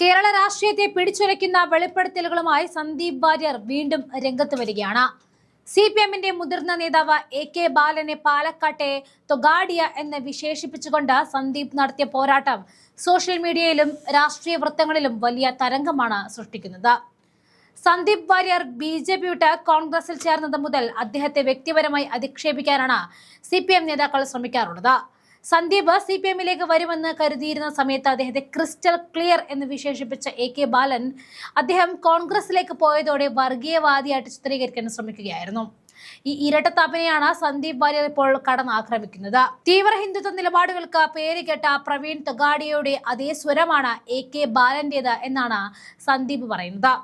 കേരള രാഷ്ട്രീയത്തെ പിടിച്ചുലയ്ക്കുന്ന വെളിപ്പെടുത്തലുകളുമായി സന്ദീപ് വാര്യർ വീണ്ടും രംഗത്ത് വരികയാണ്. സി പി എമ്മിന്റെ മുതിർന്ന നേതാവ് എ കെ ബാലനെ പാലക്കാട്ടെ തൊഗാഡിയ എന്ന് വിശേഷിപ്പിച്ചുകൊണ്ട് സന്ദീപ് നടത്തിയ പോരാട്ടം സോഷ്യൽ മീഡിയയിലും രാഷ്ട്രീയ വൃത്തങ്ങളിലും വലിയ തരംഗമാണ് സൃഷ്ടിക്കുന്നത്. Sandeep Warrier B J P വിട്ട് കോൺഗ്രസിൽ ചേർന്നത് മുതൽ അദ്ദേഹത്തെ വ്യക്തിപരമായി അധിക്ഷേപിക്കാനാണ് സി പി എം നേതാക്കൾ ശ്രമിക്കാറുള്ളത്. സന്ദീപ് സി പി എമ്മിലേക്ക് വരുമെന്ന് കരുതിയിരുന്ന സമയത്ത് അദ്ദേഹത്തെ ക്രിസ്റ്റൽ ക്ലിയർ എന്ന് വിശേഷിപ്പിച്ച എ കെ ബാലൻ അദ്ദേഹം കോൺഗ്രസിലേക്ക് പോയതോടെ വർഗീയവാദിയായിട്ട് ചിത്രീകരിക്കാൻ ശ്രമിക്കുകയായിരുന്നു. ഈ ഇരട്ടത്താപ്പിനെയാണ് സന്ദീപ് വാര്യർ ഇപ്പോൾ കടന്നാക്രമിക്കുന്നത് തീവ്ര ഹിന്ദുത്വ നിലപാടുകൾക്ക് പേര് കേട്ട പ്രവീൺ തൊഗാഡിയയുടെ അതേ സ്വരമാണ് എ കെ ബാലന്റേത് എന്നാണ് സന്ദീപ് പറയുന്നത്.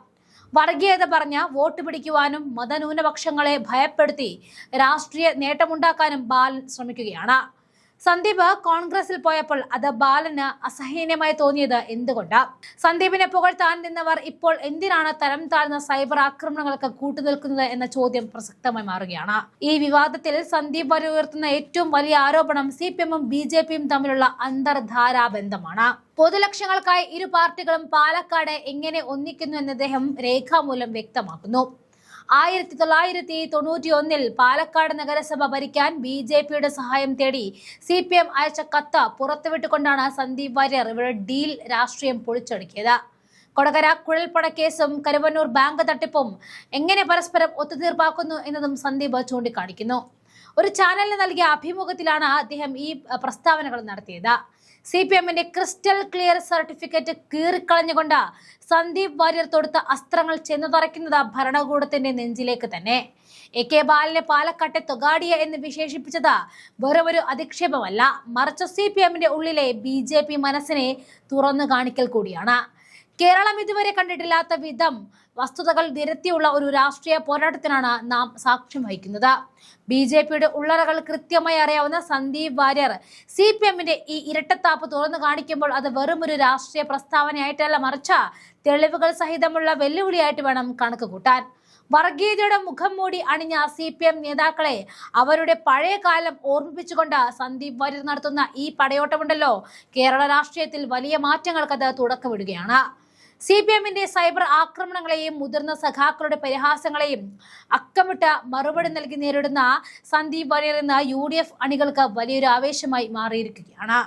വർഗീയത പറഞ്ഞ വോട്ട് പിടിക്കുവാനും മതന്യൂനപക്ഷങ്ങളെ ഭയപ്പെടുത്തി രാഷ്ട്രീയ നേട്ടമുണ്ടാക്കാനും ബാലൻ ശ്രമിക്കുകയാണ്. സന്ദീപ് കോൺഗ്രസിൽ പോയപ്പോൾ അത് ബാലന് അസഹനീയമായി തോന്നിയത് എന്തുകൊണ്ട്? സന്ദീപിനെ പുകഴ്ത്താൻ നിന്നവർ ഇപ്പോൾ എന്തിനാണ് തരം താഴ്ന്ന സൈബർ ആക്രമണങ്ങൾക്ക് കൂട്ടുനിൽക്കുന്നത് എന്ന ചോദ്യം പ്രസക്തമായി മാറുകയാണ്. ഈ വിവാദത്തിൽ സന്ദീപ് വരെ ഉയർത്തുന്ന ഏറ്റവും വലിയ ആരോപണം സി പി എമ്മും ബി ജെ പിയും തമ്മിലുള്ള അന്തർധാരാ ബന്ധമാണ്. പൊതുലക്ഷ്യങ്ങൾക്കായി ഇരു പാർട്ടികളും പാലക്കാട് എങ്ങനെ ഒന്നിക്കുന്നു എന്ന് അദ്ദേഹം രേഖാമൂലം വ്യക്തമാക്കുന്നു. ആയിരത്തി തൊള്ളായിരത്തി തൊണ്ണൂറ്റി ഒന്നിൽ പാലക്കാട് നഗരസഭ ഭരിക്കാൻ ബി ജെ പിയുടെ സഹായം തേടി സി പി എം അയച്ച കത്ത് പുറത്തുവിട്ടുകൊണ്ടാണ് സന്ദീപ് വാര്യർ ഇവിടെ ഡീൽ രാഷ്ട്രീയം പൊളിച്ചടുക്കിയത്. കൊടകര കുഴൽപ്പണ കേസും കരുവന്നൂർ ബാങ്ക് തട്ടിപ്പും എങ്ങനെ പരസ്പരം ഒത്തുതീർപ്പാക്കുന്നു എന്നതും സന്ദീപ് ചൂണ്ടിക്കാണിക്കുന്നു. ഒരു ചാനലിന് നൽകിയ അഭിമുഖത്തിലാണ് അദ്ദേഹം ഈ പ്രസ്താവനകൾ നടത്തിയത്. സി പി എമ്മിന്റെ ക്രിസ്റ്റൽ ക്ലിയർ സർട്ടിഫിക്കറ്റ് കീറിക്കളഞ്ഞുകൊണ്ട് സന്ദീപ് വാര്യർ തൊടുത്ത അസ്ത്രങ്ങൾ ചെന്നു തറയ്ക്കുന്നത് ഭരണകൂടത്തിന്റെ നെഞ്ചിലേക്ക് തന്നെ. എ കെ ബാലിനെ പാലക്കാട്ടെ തൊഗാഡിയ എന്ന് വിശേഷിപ്പിച്ചത് വെറുമൊരു അധിക്ഷേപമല്ല. മറിച്ച് സി പി എമ്മിന്റെ ഉള്ളിലെ ബി ജെ പി മനസ്സിനെ തുറന്നു കാണിക്കൽ കൂടിയാണ്. കേരളം ഇതുവരെ കണ്ടിട്ടില്ലാത്ത വിധം വസ്തുതകൾ നിരത്തിയുള്ള ഒരു രാഷ്ട്രീയ പോരാട്ടത്തിനാണ് നാം സാക്ഷ്യം വഹിക്കുന്നത്. ബി ജെ പിയുടെ ഉള്ളറകൾ കൃത്യമായി അറിയാവുന്ന സന്ദീപ് വാര്യർ സി പി എമ്മിന്റെ ഈ ഇരട്ടത്താപ്പ് തുറന്നു കാണിക്കുമ്പോൾ അത് വെറും ഒരു രാഷ്ട്രീയ പ്രസ്താവനയായിട്ടല്ല മറിച്ച തെളിവുകൾ സഹിതമുള്ള വെല്ലുവിളിയായിട്ട് വേണം കണക്ക് കൂട്ടാൻ. വർഗീയതയുടെ മുഖം മൂടി അണിഞ്ഞ സി പി എം നേതാക്കളെ അവരുടെ പഴയ കാലം ഓർമ്മിപ്പിച്ചുകൊണ്ട് സന്ദീപ് വാര്യർ നടത്തുന്ന ഈ പടയോട്ടമുണ്ടല്ലോ. കേരള രാഷ്ട്രീയത്തിൽ വലിയ മാറ്റങ്ങൾക്കത് തുടക്കമിടുകയാണ്. സി പി എമ്മിന്റെ സൈബർ ആക്രമണങ്ങളെയും മുതിർന്ന സഖാക്കളുടെ പരിഹാസങ്ങളെയും അക്കമിട്ട മറുപടി നൽകി നേരിടുന്ന സന്ദീപ് വാര്യർ എന്ന യു ഡി എഫ് അണികൾക്ക് വലിയൊരു ആവേശമായി മാറിയിരിക്കുകയാണ്.